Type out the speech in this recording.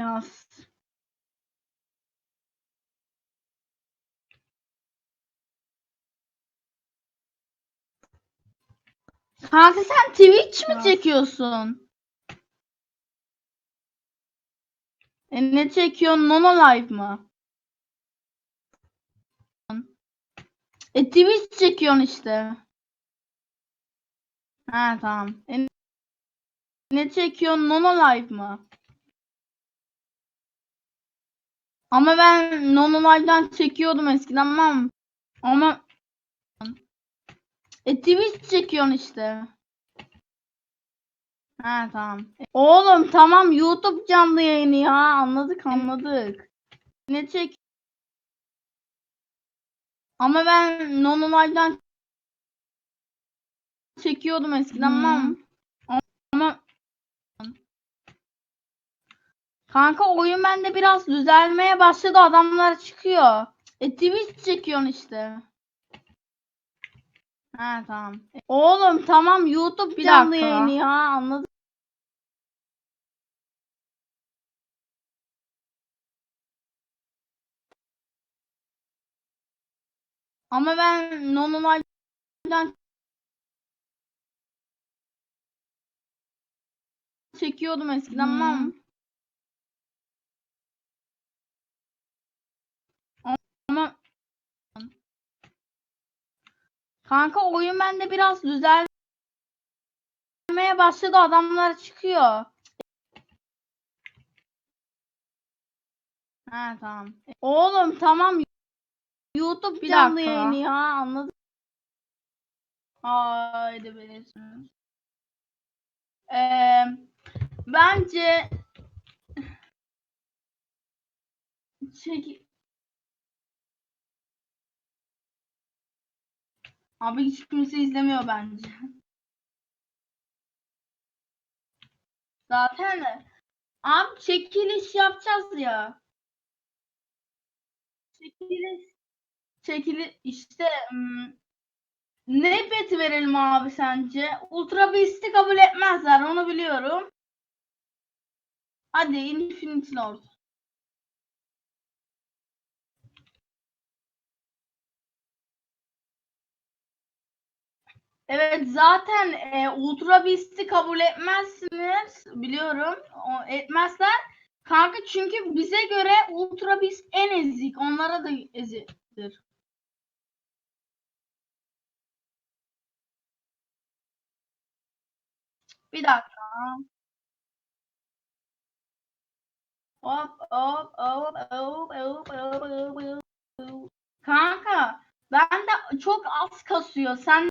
Yaz. Kanka sen Twitch mi Yaz. çekiyorsun? E ne çekiyorsun? Nono Live mı? E Twitch çekiyorsun işte. Ha tamam. E, ne çekiyorsun? Nono Live mı? Ama ben Nono Live'dan çekiyordum eskiden ama ama e Twitch çekiyorsun işte. Ha tamam. Oğlum tamam YouTube canlı yayını ya. Anladık anladık. Ne çek? Ama ben Nono Live'dan çekiyordum eskiden ama ama Kanka oyun bende biraz düzelmeye başladı. Adamlar çıkıyor. E Twitch çekiyorsun işte. Ha tamam. E, Oğlum tamam YouTube Bir canlı dakika. yayını ya. Anladım. Ama ben normalden çekiyordum eskiden Hmm. ama Kanka oyun bende biraz düzelmeye başladı. Adamlar çıkıyor. Ha tamam. Oğlum tamam YouTube Bir canlı dakika. yayını ya. Anladım. Haydi bilirsiniz. Ee, bence çek Abi hiç kimse izlemiyor bence. Zaten de. Abi çekiliş yapacağız ya. Çekiliş. Çekili işte hmm, ne beti verelim abi sence? Ultra Beast'i kabul etmezler onu biliyorum. Hadi Infinity Lord. Evet zaten e, Ultra Beast'i kabul etmezsiniz biliyorum. O, etmezler. Kanka çünkü bize göre Ultra Beast en ezik. Onlara da eziktir. Bir dakika. Hop hop hop hop hop hop hop hop. Kanka ben de çok az kasıyor. Sen